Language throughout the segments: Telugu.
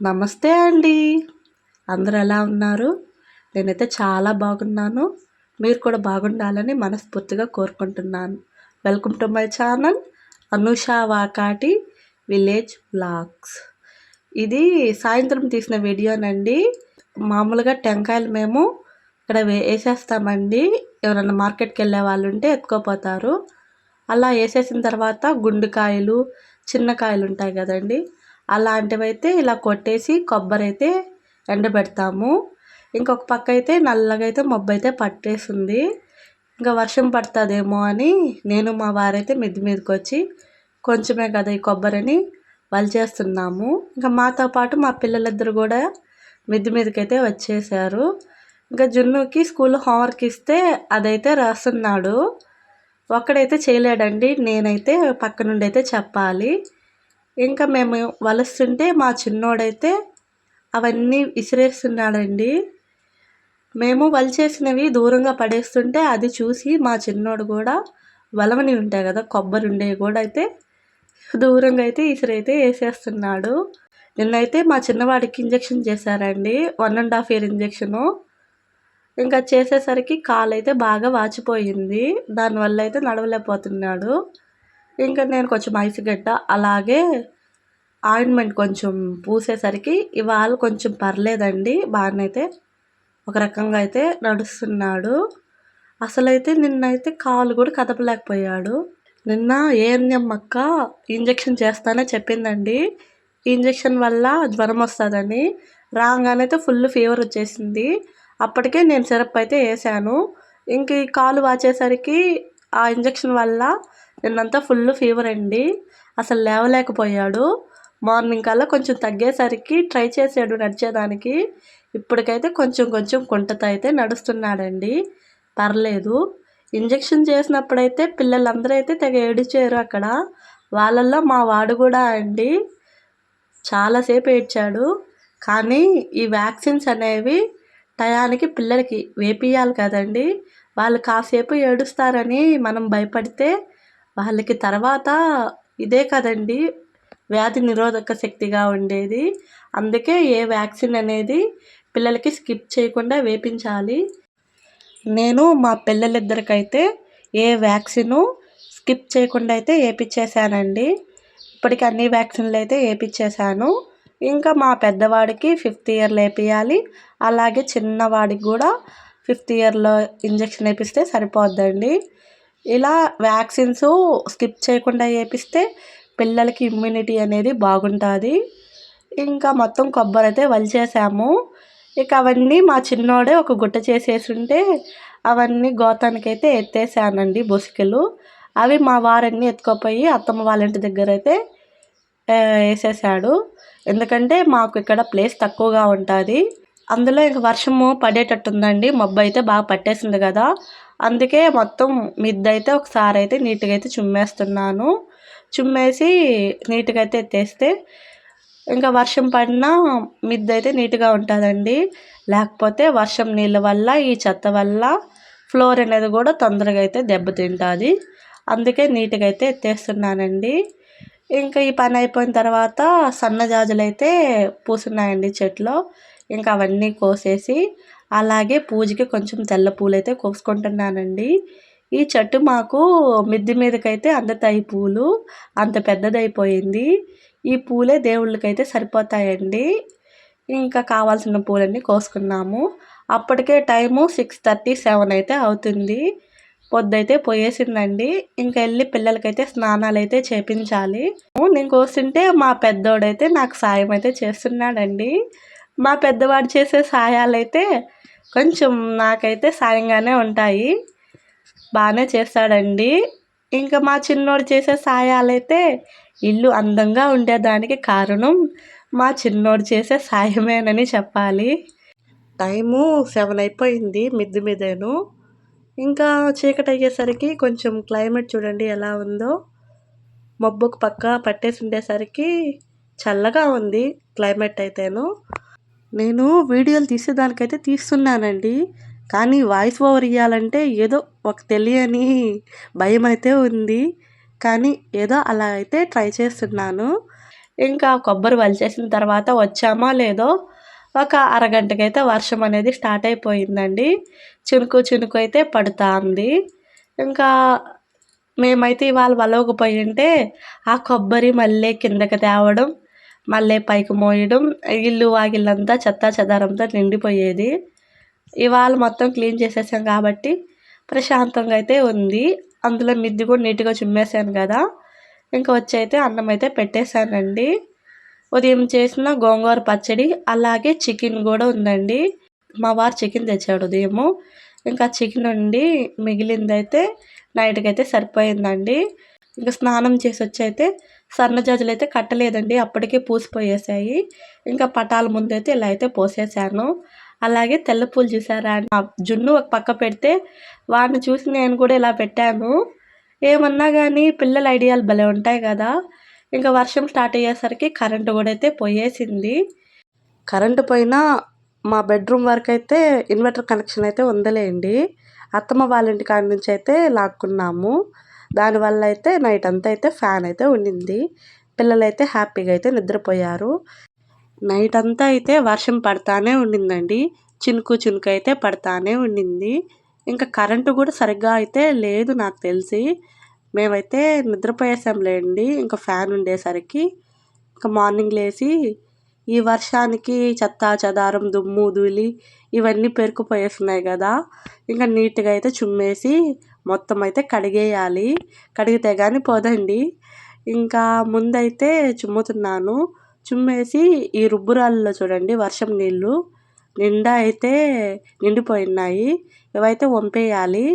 నమస్తే అండి. అందరూ ఎలా ఉన్నారు? నేనైతే చాలా బాగున్నాను. మీరు కూడా బాగుండాలని మనస్ఫూర్తిగా కోరుకుంటున్నాను. Welcome to my channel Anusha Vakati village blogs ఇది సాయంత్రం తీసిన వీడియోనండి. మామూలుగా టెంకాయలు మేము ఇక్కడ వేసేస్తామండి. ఎవరైనా మార్కెట్కి వెళ్ళే వాళ్ళు ఉంటే ఎత్తుకోపోతారు. అలా వేసేసిన తర్వాత గుండుకాయలు చిన్న కాయలు ఉంటాయి కదండి. అలాంటివి అయితే ఇలా కొట్టేసి కొబ్బరి అయితే ఎండబెడతాము. ఇంకొక పక్క అయితే నల్లగా అయితే మబ్బు అయితే పట్టేసింది. ఇంకా వర్షం పడుతుందేమో అని నేను మా వారైతే మిద్ది మీదకి వచ్చి కొంచెమే కదా ఈ కొబ్బరిని వలిచేస్తున్నాము. ఇంకా మాతో పాటు మా పిల్లలిద్దరు కూడా మిద్ది మీదకైతే వచ్చేసారు. ఇంకా జున్నుకి స్కూల్లో హోంవర్క్ ఇస్తే అదైతే రాస్తున్నాడు. ఒక్కడైతే చేయలేడండి నేనైతే పక్క నుండి అయితే చెప్పాలి. ఇంకా మేము వలుస్తుంటే మా చిన్నోడైతే అవన్నీ విసిరేస్తున్నాడండి. మేము వలిచేసినవి దూరంగా పడేస్తుంటే అది చూసి మా చిన్నోడు కూడా వలమని ఉంటాయి కదా కొబ్బరి ఉండేవి కూడా అయితే దూరంగా అయితే ఇసురైతే వేసేస్తున్నాడు. నిన్నైతే మా చిన్నవాడికి ఇంజక్షన్ చేశారండి one and half year injection. ఇంకా చేసేసరికి కాలు అయితే బాగా వాచిపోయింది దానివల్ల అయితే నడవలేకపోతున్నాడు. ఇంకా నేను కొంచెం ఐస్ గడ్డ అలాగే ఆయింట్మెంట్ కొంచెం పూసేసరికి ఇవాళ కొంచెం పర్లేదండి బాగానైతే ఒక రకంగా అయితే నడుస్తున్నాడు. అసలైతే నిన్నైతే కాలు కూడా కదపలేకపోయాడు. నిన్న ఏఎన్ఎం అక్క ఇంజక్షన్ చేస్తానే చెప్పిందండి. ఇంజక్షన్ వల్ల జ్వరం వస్తుందని రాగానైతే ఫుల్ ఫీవర్ వచ్చేసింది. అప్పటికే నేను సిరప్ అయితే వేసాను. ఇంక ఈ కాలు వాచేసరికి ఆ ఇంజక్షన్ వల్ల నిన్నంతా ఫుల్ ఫీవర్ అండి. అసలు లేవలేకపోయాడు. మార్నింగ్ కల్లా కొంచెం తగ్గేసరికి ట్రై చేసాడు నడిచేదానికి. ఇప్పటికైతే కొంచెం కొంచెం కుంటతో అయితే నడుస్తున్నాడండి. పర్లేదు. ఇంజక్షన్ చేసినప్పుడైతే పిల్లలందరూ అయితే తెగ ఏడిచారు అక్కడ. వాళ్ళల్లో మా వాడు కూడా అండి. చాలాసేపు ఏడ్చాడు. కానీ ఈ వ్యాక్సిన్స్ అనేవి టయానికి పిల్లలకి వేపియాలి కదండి. వాళ్ళు కాసేపు ఏడుస్తారని మనం భయపడితే వాళ్ళకి తర్వాత ఇదే కదండి వ్యాధి నిరోధక శక్తిగా ఉండేది. అందుకే ఏ వ్యాక్సిన్ అనేది పిల్లలకి స్కిప్ చేయకుండా వేపించాలి. నేను మా పిల్లలిద్దరికైతే ఏ వ్యాక్సిను స్కిప్ చేయకుండా అయితే వేపించేసానండి ఇప్పటికి అన్ని వ్యాక్సిన్లు అయితే వేపించేసాను ఇంకా మా పెద్దవాడికి ఫిఫ్త్ ఇయర్లో వేపించాలి అలాగే చిన్నవాడికి కూడా ఫిఫ్త్ ఇయర్లో ఇంజక్షన్ వేపిస్తే సరిపోద్దండి. ఇలా వ్యాక్సిన్స్ స్కిప్ చేయకుండా వేపిస్తే పిల్లలకి ఇమ్యూనిటీ అనేది బాగుంటుంది. ఇంకా మొత్తం కొబ్బరి అయితే వలిచేసాము. ఇక అవన్నీ మా చిన్నోడే ఒక గుట్ట చేసేసి ఉంటే అవన్నీ గోతానికి అయితే ఎత్తేసానండి బొసికలు. అవి మా వారన్నీ ఎత్తుకోపోయి అత్తమ్మ వాళ్ళ ఇంటి దగ్గర అయితే వేసేసాడు. ఎందుకంటే మాకు ఇక్కడ ప్లేస్ తక్కువగా ఉంటుంది. అందులో ఇంక వర్షము పడేటట్టుందండి. మబ్బు అయితే బాగా పట్టేసింది కదా. అందుకే మొత్తం మిద్దె అయితే ఒకసారి అయితే నీట్గా అయితే చుమ్మేస్తున్నాను. చుమ్మేసి నీట్గా అయితే ఎత్తేస్తే ఇంకా వర్షం పడినా మిద్దె అయితే నీట్గా ఉంటుందండి. లేకపోతే వర్షం నీళ్ళ వల్ల ఈ చెత్త వల్ల ఫ్లోర్ అనేది కూడా తొందరగా అయితే దెబ్బతింటుంది. అందుకే నీట్గా అయితే ఎత్తేస్తున్నానండి. ఇంకా ఈ పని అయిపోయిన తర్వాత సన్నజాజులు అయితే పూసున్నాయండి చెట్లో. ఇంకా అవన్నీ కోసేసి అలాగే పూజకి కొంచెం తెల్ల పూలు అయితే కోసుకుంటున్నానండి. ఈ చెట్టు మాకు మిద్ది మీదకైతే అందుతాయి పూలు అంత పెద్దదైపోయింది. ఈ పూలే దేవుళ్ళకైతే సరిపోతాయండి. ఇంకా కావాల్సిన పూలన్నీ కోసుకున్నాము. అప్పటికే టైము సిక్స్ థర్టీ సెవెన్ అయితే అవుతుంది. పొద్దైతే పోయేసిందండి. ఇంకా వెళ్ళి పిల్లలకైతే స్నానాలు అయితే చేపించాలి. నేను కోస్తుంటే మా పెద్దోడైతే నాకు సాయం అయితే చేస్తున్నాడండి. మా పెద్దవాడు చేసే సాయాలు అయితే కొంచెం నాకైతే సాయంగానే ఉంటాయి. బాగానే చేస్తాడండి. ఇంకా మా చిన్నోడు చేసే సాయాలైతే ఇల్లు అందంగా ఉండేదానికి కారణం మా చిన్నోడు చేసే సాయమేనని చెప్పాలి. టైము సెవెన్ అయిపోయింది మిద్ది మీదేను. ఇంకా చీకటి అయ్యేసరికి కొంచెం క్లైమేట్ చూడండి ఎలా ఉందో. మబ్బుకు పక్క పట్టేసి ఉండేసరికి చల్లగా ఉంది క్లైమేట్ అయితేను. నేను వీడియోలు తీసేదానికైతే తీస్తున్నానండి. కానీ వాయిస్ ఓవర్ ఇవ్వాలంటే ఏదో ఒక తెలియని భయం అయితే ఉంది. కానీ ఏదో అలా అయితే ట్రై చేస్తున్నాను. ఇంకా కొబ్బరి వలిచేసిన తర్వాత వచ్చామో లేదో ఒక అరగంటకైతే వర్షం అనేది స్టార్ట్ అయిపోయిందండి. చినుకు చినుకు అయితే పడుతూ ఉంది. ఇంకా మేమైతే ఇవాళ వలవకపోయి ఉంటే ఆ కొబ్బరి మళ్ళీ కిందకి తేవడం మళ్ళీ పైకి మోయడం ఇల్లు వాకిళ్ళంతా చెత్త చెదారంతో నిండిపోయేది. ఇవాళ మొత్తం క్లీన్ చేసేసాం కాబట్టి ప్రశాంతంగా అయితే ఉంది. అందులో మిద్ది కూడా నీట్గా చుమ్మేసాను కదా. ఇంకా వచ్చి అయితే అన్నం అయితే పెట్టేశానండి. ఉదయం చేసిన గోంగూర పచ్చడి అలాగే చికెన్ కూడా ఉందండి. మా వారు చికెన్ తెచ్చాడు ఉదయము. ఇంకా చికెన్ ఉండి మిగిలిందైతే నైట్కి అయితే సరిపోయిందండి. ఇంకా స్నానం చేసి వచ్చి అయితే సన్నజాజులు అయితే కట్టలేదండి అప్పటికే పూసిపోయేసాయి. ఇంకా పటాల ముందైతే ఇలా అయితే పోసేసాను. అలాగే తెల్ల పూలు చూసారా జున్ను ఒక పక్క పెడితే వాడిని చూసి నేను కూడా ఇలా పెట్టాను. ఏమన్నా కానీ పిల్లల ఐడియాలు భలే ఉంటాయి కదా. ఇంకా వర్షం స్టార్ట్ అయ్యేసరికి కరెంటు కూడా అయితే పోయేసింది. కరెంటు పోయినా మా బెడ్రూమ్ వరకు అయితే ఇన్వర్టర్ కనెక్షన్ అయితే ఉందలేండి. అత్తమ్మ వాళ్ళ ఇంటి కాడి నుంచి అయితే లాక్కున్నాము. దానివల్ల అయితే నైట్ అంతా అయితే ఫ్యాన్ అయితే ఉండింది. పిల్లలైతే హ్యాపీగా అయితే నిద్రపోయారు. నైట్ అంతా అయితే వర్షం పడతానే ఉండిందండి. చినుకు చినుకు అయితే పడతానే ఉండింది. ఇంకా కరెంటు కూడా సరిగ్గా అయితే లేదు నాకు తెలిసి. మేమైతే నిద్రపోయేసాంలేండి ఇంకా ఫ్యాన్ ఉండేసరికి ఇంకా మార్నింగ్ లేచి ఈ వర్షానికి చెత్త చెదారం దుమ్ము ధూళి ఇవన్నీ పేరుకుపోయేస్తున్నాయి కదా. ఇంకా నీట్గా అయితే చుమ్మేసి మొత్తం అయితే కడిగేయాలి. కడిగితే కానీ పోదండి. ఇంకా ముందైతే చుమ్ముతున్నాను. చుమ్మేసి ఈ రుబ్బురాళ్ళలో చూడండి వర్షం నీళ్ళు. నిండా అయితే నిండిపోయినాయి ఇవైతే వంపేయాలి.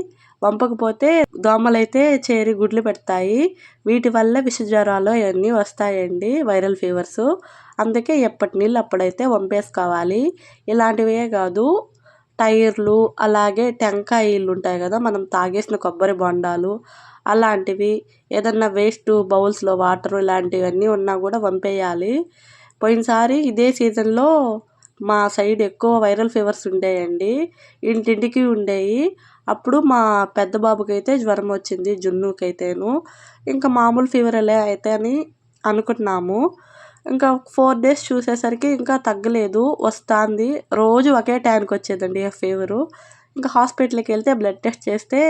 వంపకపోతే దోమలైతే చేరి గుడ్లు పెడతాయి. వీటి వల్ల విష జ్వరాలు అవన్నీ వస్తాయండి వైరల్ ఫీవర్స్. అందుకే ఎప్పటి నీళ్ళు అప్పుడైతే వంపేసుకోవాలి. ఇలాంటివే కాదు. టైర్లు అలాగే టెంకాయలు ఉంటాయి కదా మనం తాగేసిన కొబ్బరి బొండాలు అలాంటివి. ఏదన్నా వేస్ట్ బౌల్స్లో వాటర్ ఇలాంటివన్నీ ఉన్నా కూడా పంపేయాలి పోయినసారి ఇదే సీజన్లో మా సైడ్ ఎక్కువ వైరల్ ఫీవర్స్ ఉండేయండి. ఇంటింటికి ఉండేవి అప్పుడు మా పెద్ద బాబుకైతే జ్వరం వచ్చింది జున్నుకైతేను. ఇంకా మామూలు ఫీవర్ ఎలా అయితే అని అనుకున్నాము. ఇంకా ఫోర్ డేస్ చూసేసరికి ఇంకా తగ్గలేదు. వస్తుంది. రోజు ఒకే టైంకి వచ్చేదండి ఆ ఫీవరు ఇంకా హాస్పిటల్కి వెళ్తే బ్లడ్ టెస్ట్ చేస్తే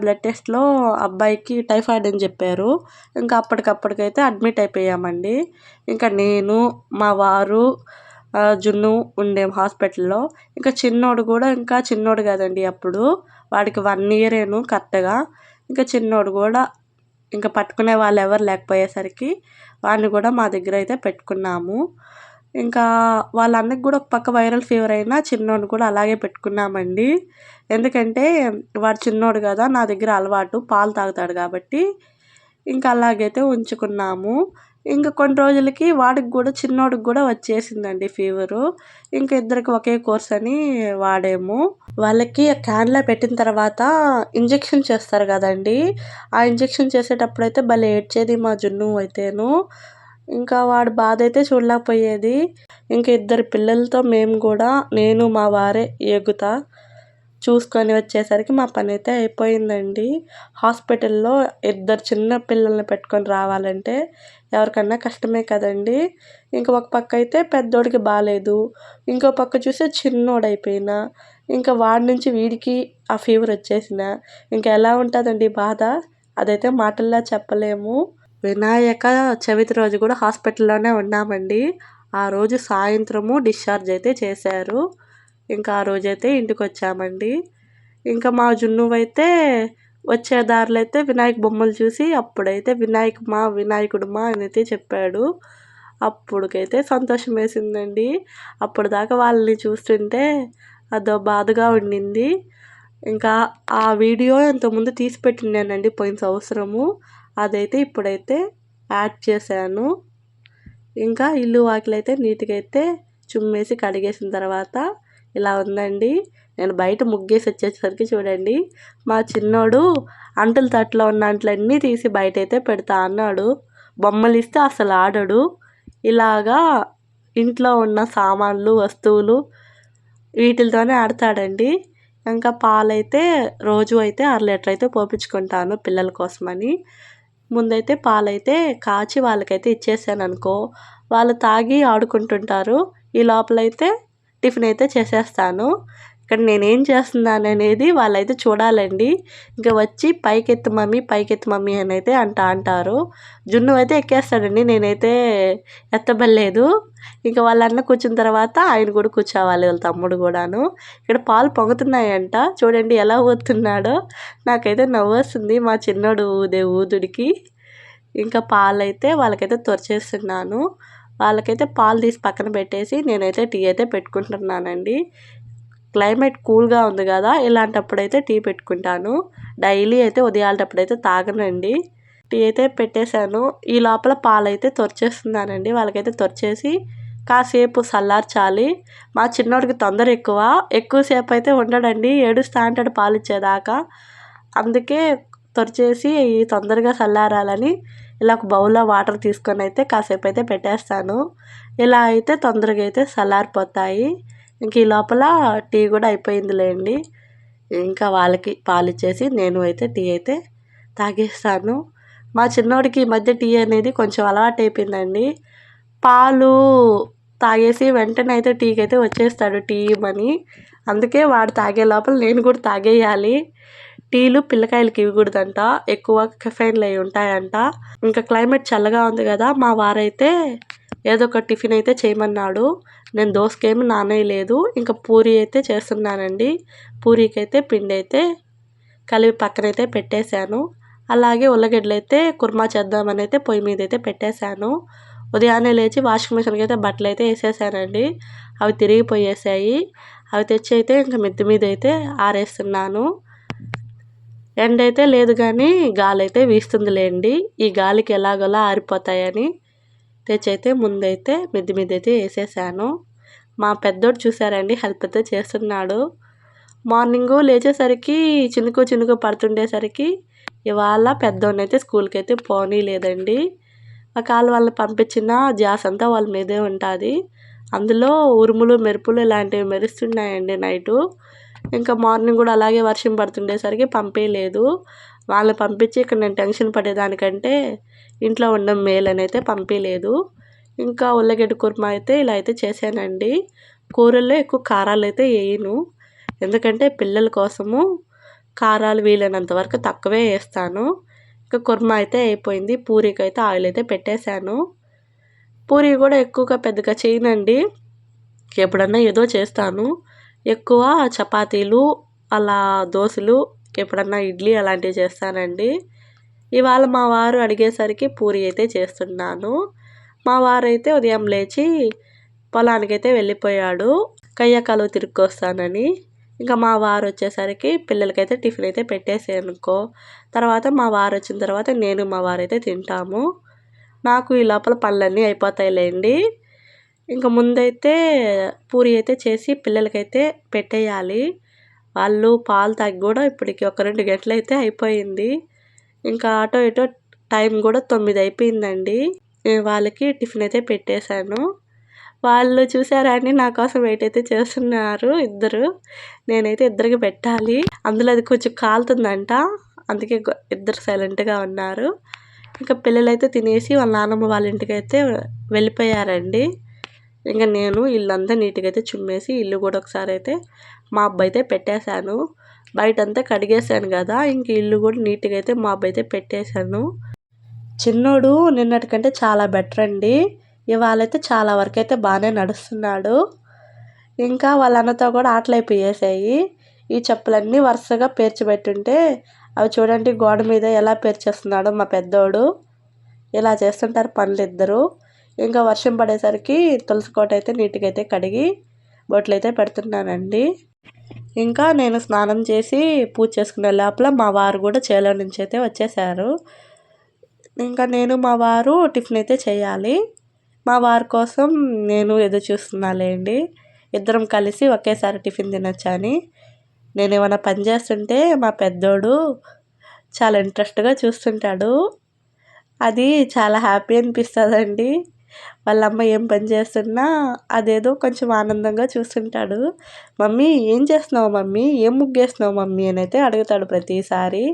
బ్లడ్ టెస్ట్లో అబ్బాయికి టైఫాయిడ్ అని చెప్పారు. ఇంకా అప్పటికప్పటికైతే అడ్మిట్ అయిపోయామండి. ఇంకా నేను మా వారు జున్ను ఉండేం హాస్పిటల్లో ఇంకా చిన్నోడు కూడా ఇంకా చిన్నోడు కదండి అప్పుడు. వాడికి వన్ ఇయరేను కరెక్ట్గా ఇంకా చిన్నోడు కూడా ఇంకా పట్టుకునే వాళ్ళు ఎవరు లేకపోయేసరికి వాడిని కూడా మా దగ్గర అయితే పెట్టుకున్నాము. ఇంకా వాళ్ళ అన్నకి కూడా ఒక పక్క వైరల్ ఫీవర్ అయినా చిన్నోడు కూడా అలాగే పెట్టుకున్నామండి. ఎందుకంటే వాడు చిన్నోడు కదా నా దగ్గర అలవాటు పాలు తాగుతాడు కాబట్టి ఇంకా అలాగైతే ఉంచుకున్నాము. ఇంకా కొన్ని రోజులకి వాడికి కూడా చిన్నోడికి కూడా వచ్చేసిందండి ఫీవరు. ఇంకా ఇద్దరికి ఒకే కోర్స్ అని వాడాము. వాళ్ళకి క్యాన్లో పెట్టిన తర్వాత ఇంజెక్షన్ చేస్తారు కదండి. ఆ ఇంజెక్షన్ చేసేటప్పుడు అయితే భలే ఏడ్చేది మా జున్ను అయితేను. ఇంకా వాడు బాధ అయితే చూడలేకపోయేది. ఇంకా ఇద్దరు పిల్లలతో మేము కూడా నేను మా వారే ఎగుతా చూసుకొని వచ్చేసరికి మా పని అయితే అయిపోయిందండి. హాస్పిటల్లో ఇద్దరు చిన్న పిల్లల్ని పెట్టుకొని రావాలంటే ఎవరికన్నా కష్టమే కదండి. ఇంక ఒక పక్క అయితే పెద్దోడికి బాగాలేదు ఇంకో పక్క చూస్తే చిన్నోడు అయిపోయినా ఇంకా వాడి నుంచి వీడికి ఆ ఫీవర్ వచ్చేసిన. ఇంకా ఎలా ఉంటుందండి బాధ? అదైతే మాటల్లో చెప్పలేము. వినాయక చవితి రోజు కూడా హాస్పిటల్లోనే ఉన్నామండి. ఆ రోజు సాయంత్రము డిశ్చార్జ్ అయితే చేశారు. ఇంకా ఆ రోజైతే ఇంటికి వచ్చామండి ఇంకా మా జున్నువైతే వచ్చే దారిలో అయితే వినాయక బొమ్మలు చూసి అప్పుడైతే వినాయక మా వినాయకుడు మా అని అయితే చెప్పాడు. అప్పుడుకైతే సంతోషం వేసిందండి అప్పుడు దాకా వాళ్ళని చూస్తుంటే అదో బాధగా ఉండింది. ఇంకా ఆ వీడియో ఇంతకుముందు తీసి పెట్టినానండి పోయిన సంవత్సరము. అదైతే ఇప్పుడైతే యాడ్ చేశాను. ఇంకా ఇల్లు వాకిలైతే నీట్గా అయితే చుమ్మేసి కడిగేసిన తర్వాత ఇలా ఉందండి. నేను బయట ముగ్గేసి వచ్చేసరికి చూడండి. మా చిన్నోడు అంటుల తట్లో ఉన్న అంట్లన్నీ తీసి బయట అయితే పెడతా అన్నాడు. బొమ్మలు ఇస్తే అసలు ఆడడు. ఇలాగా ఇంట్లో ఉన్న సామాన్లు వస్తువులు వీటితోనే ఆడతాడండి. ఇంకా పాలైతే రోజు అయితే అర లీటర్ అయితే పోపించుకుంటాను పిల్లల కోసమని. ముందైతే పాలైతే కాచి వాళ్ళకైతే ఇచ్చేసాను అనుకో వాళ్ళు తాగి ఆడుకుంటుంటారు. ఈ లోపలైతే టిఫిన్ అయితే చేసేస్తాను. ఇక్కడ నేనేం చేస్తున్నాను అనేది వాళ్ళైతే చూడాలండి. ఇంకా వచ్చి పైకెత్తు మమ్మీ పైకెత్తు మమ్మీ అని అయితే అంట అంటారు. జున్ను అయితే ఎక్కేస్తాడండి. నేనైతే ఎత్తబడలేదు. ఇంకా వాళ్ళన్న కూర్చున్న తర్వాత ఆయన కూడా కూర్చోవాలి వాళ్ళ తమ్ముడు కూడాను. ఇక్కడ పాలు పొంగుతున్నాయంట. చూడండి ఎలా ఊతున్నాడో నాకైతే నవ్వు వస్తుంది మా చిన్నోడు ఊదే ఊదుడికి. ఇంకా పాలు అయితే వాళ్ళకైతే తొరిచేస్తున్నాను. వాళ్ళకైతే పాలు తీసి పక్కన పెట్టేసి నేనైతే టీ అయితే పెట్టుకుంటున్నానండి. క్లైమేట్ కూల్గా ఉంది కదా ఇలాంటప్పుడైతే టీ పెట్టుకుంటాను. డైలీ అయితే ఉదయాలటప్పుడైతే అయితే తాగనండి. టీ అయితే పెట్టేశాను. ఈ లోపల పాలు అయితే తొరిచేస్తున్నానండి. వాళ్ళకైతే తొరిచేసి కాసేపు చల్లార్చాలి మా చిన్నోడికి తొందర ఎక్కువ. ఎక్కువసేపు అయితే ఉండడండి. ఏడుస్తా అంటాడు పాలు ఇచ్చేదాకా అందుకే తొరిచేసి తొందరగా చల్లారాలని ఇలా ఒక బౌల్లో వాటర్ తీసుకొని అయితే కాసేపు అయితే పెట్టేస్తాను. ఇలా అయితే తొందరగా అయితే చల్లారిపోతాయి. ఇంక ఈ లోపల టీ కూడా అయిపోయిందిలేండి. ఇంకా వాళ్ళకి పాలు ఇచ్చేసి నేను అయితే టీ అయితే తాగేస్తాను. మా చిన్నోడికి ఈ మధ్య టీ అనేది కొంచెం అలవాటు అయిపోయిందండి. పాలు తాగేసి వెంటనే అయితే టీకి అయితే వచ్చేస్తాడు టీ ఇవ్వమని. అందుకే వాడు తాగే లోపల నేను కూడా తాగేయాలి. టీలు పిల్లకాయలకి ఇవ్వకూడదంట. ఎక్కువ కెఫైన్లు అయి ఉంటాయంట. ఇంకా క్లైమేట్ చల్లగా ఉంది కదా మా వారైతే ఏదో ఒక టిఫిన్ అయితే చేయమన్నాడు. నేను దోసకేమి నానేయలేదు. ఇంకా పూరి అయితే చేస్తున్నానండి. పూరీకి అయితే పిండి అయితే కలిపి పక్కనైతే పెట్టేశాను. అలాగే ఉల్లగడ్డలు అయితే కుర్మా చేద్దామని అయితే పొయ్యి మీద అయితే పెట్టేశాను. ఉదయాన్నే లేచి వాషింగ్ మిషన్కి అయితే బట్టలు అయితే వేసేసానండి. అవి తిరిగిపోయేసాయి. అవి తెచ్చి అయితే ఇంకా మిద్ది మీద అయితే ఆరేస్తున్నాను. ఎండ అయితే లేదు కానీ గాలి అయితే వీస్తుందిలేండి. ఈ గాలికి ఎలాగోలా ఆరిపోతాయని తెచ్చైతే ముందైతే మిద్ది మీద అయితే వేసేసాను. మా పెద్దోడు చూసారండి హెల్ప్ అయితే చేస్తున్నాడు. మార్నింగు లేచేసరికి చినుకు చినుకు పడుతుండేసరికి ఇవాళ పెద్దోడిని అయితే స్కూల్కి అయితే పోనీ లేదండి ఒకవేళ వాళ్ళని పంపించిన జాస్ అంతా వాళ్ళ మీదే ఉంటుంది. అందులో ఉరుములు మెరుపులు ఇలాంటివి మెరుస్తున్నాయండి నైటు. ఇంకా మార్నింగ్ కూడా అలాగే వర్షం పడుతుండేసరికి పంపించలేదు వాళ్ళని పంపించి ఇక్కడ నేను టెన్షన్ పడేదానికంటే ఇంట్లో ఉండడం మేలని అయితే పంపించలేదు ఇంకా ఉల్లగడ్డ కుర్మా అయితే ఇలా అయితే చేశానండి. కూరల్లో ఎక్కువ కారాలు అయితే వేయను. ఎందుకంటే పిల్లల కోసము కారాలు వీలైనంత వరకు తక్కువే వేస్తాను. ఇంకా కుర్మా అయితే అయిపోయింది. పూరీకి అయితే ఆయిల్ అయితే పెట్టేశాను. పూరి కూడా ఎక్కువగా పెద్దగా చేయనండి. ఎప్పుడన్నా ఏదో చేస్తాను. ఎక్కువ చపాతీలు అలా దోశలు ఎప్పుడన్నా ఇడ్లీ అలాంటివి చేస్తానండి. ఇవాళ మా వారు అడిగేసరికి పూరి అయితే చేస్తున్నాను. మా వారైతే ఉదయం లేచి పొలానికైతే వెళ్ళిపోయాడు. కయ్యకాలు తిరుక్కొస్తానని. ఇంకా మా వారు వచ్చేసరికి పిల్లలకైతే టిఫిన్ అయితే పెట్టేసానుకో తర్వాత మా వారు వచ్చిన తర్వాత నేను మా వారైతే తింటాము. నాకు ఈ లోపల పనులన్నీ అయిపోతాయిలేండి. ఇంకా ముందైతే పూరి అయితే చేసి పిల్లలకైతే పెట్టేయాలి. వాళ్ళు పాలు తాగి కూడా ఇప్పటికి ఒక రెండు గంటలు అయితే అయిపోయింది. ఇంకా అటో ఇటో టైం కూడా తొమ్మిది అయిపోయిందండి. వాళ్ళకి టిఫిన్ అయితే పెట్టేశాను. వాళ్ళు చూసారా అండి నా కోసం వెయిట్ అయితే చేస్తున్నారు ఇద్దరు. నేనైతే ఇద్దరికి పెట్టాలి. అందులో అది కొంచెం కాలుతుందంట. అందుకే ఇద్దరు సైలెంట్గా ఉన్నారు. ఇంకా పిల్లలైతే తినేసి వాళ్ళ నాన్నమ్మ వాళ్ళ ఇంటికి అయితే వెళ్ళిపోయారండి. ఇంకా నేను ఇల్లంతా నీట్గా అయితే చుమ్మేసి ఇల్లు కూడా ఒకసారి అయితే మా అబ్బాయి అయితే పెట్టేశాను. బయట అంతా కడిగేశాను కదా ఇంక ఇల్లు కూడా నీట్గా అయితే మా అబ్బాయి అయితే పెట్టేశాను. చిన్నోడు నిన్నటికంటే చాలా బెటర్ అండి. ఇవాళ అయితే చాలా వరకు అయితే బాగానే నడుస్తున్నాడు. ఇంకా వాళ్ళ అన్నతో కూడా ఆటలు అయిపోయేసాయి ఈ చెప్పులన్నీ వరుసగా పేర్చిపెట్టుంటే అవి చూడండి గోడ మీద ఎలా పేర్చేస్తున్నాడో మా పెద్దోడు. ఇలా చేస్తుంటారు పనులు ఇద్దరు ఇంకా వర్షం పడేసరికి తులసి కోట అయితే నీట్గా అయితే కడిగి బొట్లు అయితే పెడుతున్నానండి. ఇంకా నేను స్నానం చేసి పూజ చేసుకునే లోపల మా వారు కూడా చేలో నుంచి అయితే వచ్చేసారు. ఇంకా నేను మా వారు టిఫిన్ అయితే చేయాలి. మా వారి కోసం నేను ఎదురు చూస్తున్నాలేండి ఇద్దరం కలిసి ఒకేసారి టిఫిన్ తినొచ్చని నేను ఏమైనా పని చేస్తుంటే మా పెద్దోడు చాలా ఇంట్రెస్ట్గా చూస్తుంటాడు. అది చాలా హ్యాపీ అనిపిస్తుందండి. వాళ్ళ అమ్మ ఏం పని చేస్తున్నా అదేదో కొంచెం ఆనందంగా చూస్తుంటాడు. మమ్మీ ఏం చేస్తున్నావు మమ్మీ? ఏం ముగ్గేస్తున్నావు మమ్మీ? అని అయితే అడుగుతాడు ప్రతిసారి.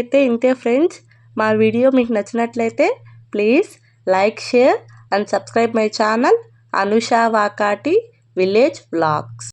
అయితే ఇంతే ఫ్రెండ్స్. మా వీడియో మీకు నచ్చినట్లయితే please like share and subscribe my channel Anusha Vakati village vlogs.